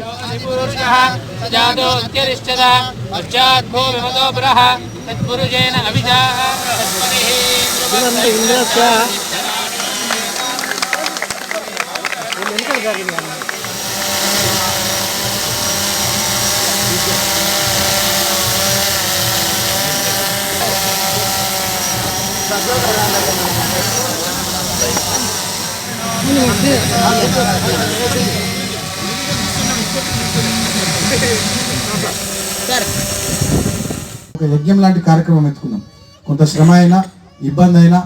पूरुषः सजातोऽत्यरिष्टद पश्चाद्भो विमतो पुरः तत्पुरुषेण अभिजाः ఒక యజ్ఞం లాంటి కార్యక్రమం ఎత్తుకున్నాం. కొంత శ్రమ అయినా ఇబ్బంది అయినా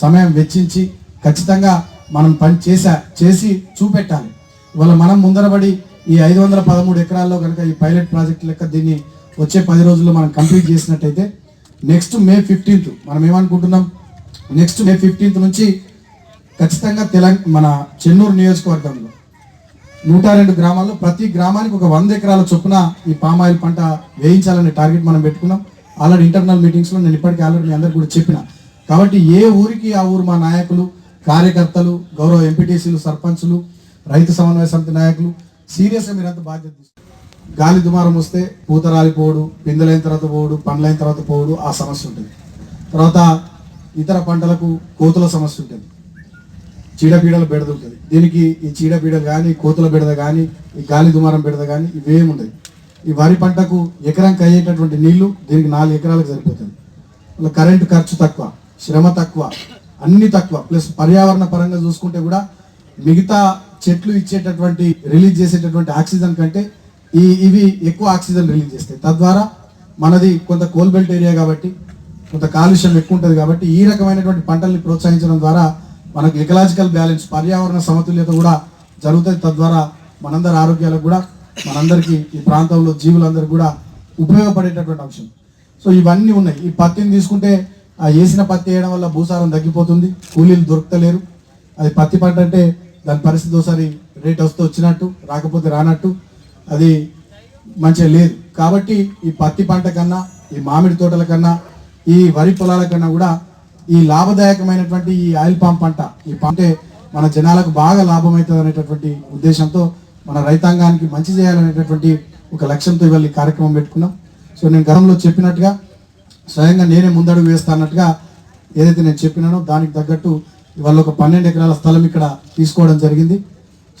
సమయం వెచ్చించి ఖచ్చితంగా మనం పని చేసా చేసి చూపెట్టాలి. ఇవాళ మనం ముందరబడి ఈ ఐదు వందల పదమూడు ఎకరాల్లో కనుక ఈ పైలట్ ప్రాజెక్ట్ లెక్క దీన్ని వచ్చే పది రోజుల్లో మనం కంప్లీట్ చేసినట్టయితే నెక్స్ట్ మే ఫిఫ్టీన్త్ మనం ఏమనుకుంటున్నాం? నెక్స్ట్ మే ఫిఫ్టీన్త్ నుంచి ఖచ్చితంగా తెలంగాణ మన చెన్నూరు నియోజకవర్గంలో నూట రెండు గ్రామాల్లో ప్రతి గ్రామానికి ఒక వంద ఎకరాల చొప్పున ఈ పామాయిల్ పంట వేయించాలనే టార్గెట్ మనం పెట్టుకున్నాం. ఆల్రెడీ ఇంటర్నల్ మీటింగ్స్లో నేను ఇప్పటికీ ఆల్రెడీ మీ అందరికి కూడా చెప్పిన. కాబట్టి ఏ ఊరికి ఆ ఊరు మా నాయకులు కార్యకర్తలు గౌరవ ఎంపీటీసీలు సర్పంచులు రైతు సమన్వయ సమితి నాయకులు సీరియస్గా మీరంతా బాధ్యత గాలి దుమారం వస్తే పూత రాలిపోవడు పిందెలైన తర్వాత పోవడు పండ్లైన తర్వాత పోవడు ఆ సమస్య ఉంటుంది. తర్వాత ఇతర పంటలకు కోతుల సమస్య ఉంటుంది. చీడపీడల బెడద ఉంటుంది. దీనికి ఈ చీడపీడలు కానీ కోతుల బెడద కానీ ఈ గాలి దుమారం బెడద కానీ ఇవేమి ఉండదు ఈ వరి పంటకు ఎకరానికి అయ్యేటటువంటి నీళ్ళు దీనికి నాలుగు ఎకరాలకు సరిపోతుంది మళ్ళీ కరెంటు ఖర్చు తక్కువ శ్రమ తక్కువ అన్ని తక్కువ. ప్లస్ పర్యావరణ పరంగా చూసుకుంటే కూడా మిగతా చెట్లు ఇచ్చేటటువంటి రిలీజ్ చేసేటటువంటి ఆక్సిజన్ కంటే ఈ ఇవి ఎక్కువ ఆక్సిజన్ రిలీజ్ చేస్తాయి. తద్వారా మనది కొంత కోల్బెల్ట్ ఏరియా కాబట్టి కొంత కాలుష్యం ఎక్కువ ఉంటుంది కాబట్టి ఈ రకమైనటువంటి పంటల్ని ప్రోత్సహించడం ద్వారా మనకు ఎకలాజికల్ బ్యాలెన్స్ పర్యావరణ సమతుల్యత కూడా జరుగుతుంది. తద్వారా మనందరి ఆరోగ్యాలకు కూడా మనందరికీ ఈ ప్రాంతంలో జీవులందరికీ కూడా ఉపయోగపడేటటువంటి అంశం. సో ఇవన్నీ ఉన్నాయి. ఈ పత్తిని తీసుకుంటే ఆ వేసిన పత్తి వేయడం వల్ల భూసారం తగ్గిపోతుంది కూలీలు దొరకలేరు అది పత్తి పంట అంటే దాని పరిస్థితి ఒకసారి రేట్ వస్తే వచ్చినట్టు రాకపోతే రానట్టు అది మంచిగా లేదు. కాబట్టి ఈ పత్తి పంట కన్నా ఈ మామిడి తోటల కన్నా ఈ వరి పొలాల కన్నా కూడా ఈ లాభదాయకమైనటువంటి ఈ ఆయిల్ పామ్ పంట ఈ పంటే మన జనాలకు బాగా లాభం అవుతుంది అనేటటువంటి ఉద్దేశంతో మన రైతాంగానికి మంచి చేయాలనేటటువంటి ఒక లక్ష్యంతో ఇవాళ ఈ కార్యక్రమం పెట్టుకున్నాం. సో నేను గతంలో చెప్పినట్టుగా స్వయంగా నేనే ముందడుగు వేస్తా అన్నట్టుగా ఏదైతే నేను చెప్పినానో దానికి తగ్గట్టు ఇవాళ ఒక పన్నెండు ఎకరాల స్థలం ఇక్కడ తీసుకోవడం జరిగింది.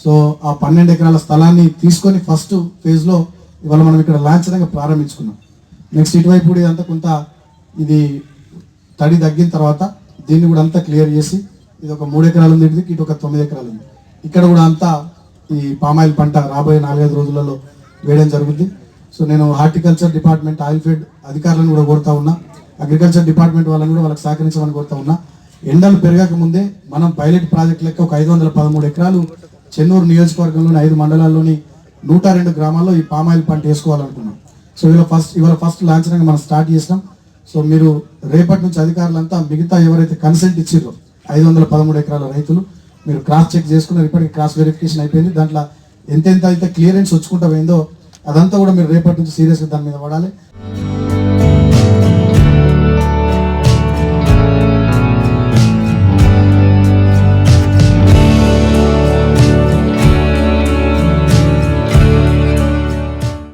సో ఆ పన్నెండు ఎకరాల స్థలాన్ని తీసుకొని ఫస్ట్ ఫేజ్లో ఇవాళ మనం ఇక్కడ లాంఛనంగా ప్రారంభించుకున్నాం. నెక్స్ట్ ఇటువైపు కూడా ఇదంతా కొంత ఇది తడి తగ్గిన తర్వాత దీన్ని కూడా అంతా క్లియర్ చేసి ఇది ఒక మూడు ఎకరాలు ఉంది ఇటు ఒక తొమ్మిది ఎకరాలు ఉంది. ఇక్కడ కూడా అంతా ఈ పామాయిల్ పంట రాబోయే నాలుగైదు రోజులలో వేయడం జరుగుతుంది. సో నేను హార్టికల్చర్ డిపార్ట్మెంట్ ఆయిల్ ఫీడ్ అధికారులను కూడా కోరుతా ఉన్నా అగ్రికల్చర్ డిపార్ట్మెంట్ వాళ్ళని కూడా వాళ్ళకి సహకరించమని కోరుతా ఉన్నా ఎండలు పెరగక ముందే మనం పైలట్ ప్రాజెక్ట్ లెక్క ఒక ఐదు వందల పదమూడు ఎకరాలు చెన్నూరు నియోజకవర్గంలోని ఐదు మండలాల్లోని నూట రెండు గ్రామాల్లో ఈ పామాయిల్ పంట వేసుకోవాలనుకున్నాం. సో ఇవాళ ఫస్ట్ ఇవాళ ఫస్ట్ లాంఛనంగా మనం స్టార్ట్ చేసినాం. సో మీరు రేపటి నుంచి అధికారులంతా మిగతా ఎవరైతే కన్సెంట్ ఇచ్చిర్రో ఐదు వందల పదమూడు ఎకరాల రైతులు మీరు క్రాస్ చెక్ చేసుకున్నారు. ఇప్పటికి క్రాస్ వెరిఫికేషన్ అయిపోయింది. దాంట్లో ఎంతెంత అయితే క్లియరెన్స్ వచ్చుకుంటా పోయిందో అదంతా కూడా మీరు రేపటి నుంచి సీరియస్గా దాని మీద పడాలి.